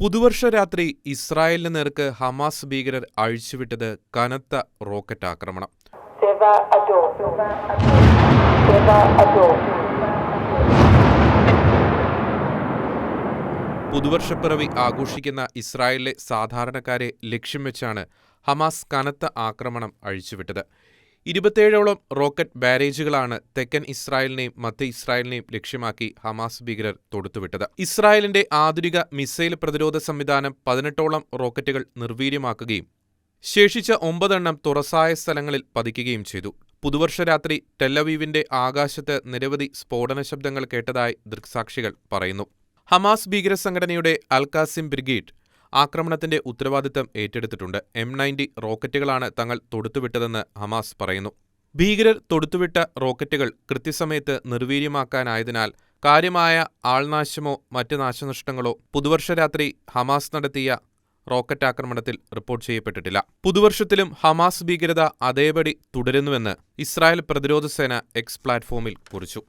പുതുവർഷ രാത്രി ഇസ്രായേലിന് നേർക്ക് ഹമാസ് ഭീകരർ അഴിച്ചുവിട്ടത് കനത്ത റോക്കറ്റ് ആക്രമണം. പുതുവർഷപ്പിറവി ആഘോഷിക്കുന്ന ഇസ്രായേലിലെ സാധാരണക്കാരെ ലക്ഷ്യം വെച്ചാണ് ഹമാസ് കനത്ത ആക്രമണം അഴിച്ചുവിട്ടത്. ഇരുപത്തേഴോളം റോക്കറ്റ് ബാരേജുകളാണ് തെക്കൻ ഇസ്രായേലിനെയും മധ്യ ഇസ്രായേലിനെയും ലക്ഷ്യമാക്കി ഹമാസ് ഭീകരർ തൊടുത്തുവിട്ടത്. ഇസ്രായേലിന്റെ ആധുനിക മിസൈൽ പ്രതിരോധ സംവിധാനം പതിനെട്ടോളം റോക്കറ്റുകൾ നിർവീര്യമാക്കുകയും ശേഷിച്ച ഒമ്പതെണ്ണം തുറസായ സ്ഥലങ്ങളിൽ പതിക്കുകയും ചെയ്തു. പുതുവർഷരാത്രി ടെല്ലവീവിന്റെ ആകാശത്ത് നിരവധി സ്ഫോടന ശബ്ദങ്ങൾ കേട്ടതായി ദൃക്സാക്ഷികൾ പറയുന്നു. ഹമാസ് ഭീകര സംഘടനയുടെ അൽകാസിം ബ്രിഗേഡ് ആക്രമണത്തിന്റെ ഉത്തരവാദിത്തം ഏറ്റെടുത്തിട്ടുണ്ട്. എം നയന്റി റോക്കറ്റുകളാണ് തങ്ങൾ തൊടുത്തുവിട്ടതെന്ന് ഹമാസ് പറയുന്നു. ഭീകരർ തൊടുത്തുവിട്ട റോക്കറ്റുകൾ കൃത്യസമയത്ത് നിർവീര്യമാക്കാനായതിനാൽ കാര്യമായ ആൾനാശമോ മറ്റ് നാശനഷ്ടങ്ങളോ പുതുവർഷരാത്രി ഹമാസ് നടത്തിയ റോക്കറ്റ് ആക്രമണത്തിൽ റിപ്പോർട്ട് ചെയ്യപ്പെട്ടിട്ടില്ല. പുതുവർഷത്തിലും ഹമാസ് ഭീകരത അതേപടി തുടരുന്നുവെന്ന് ഇസ്രായേൽ പ്രതിരോധ സേന എക്സ് പ്ലാറ്റ്ഫോമിൽ കുറിച്ചു.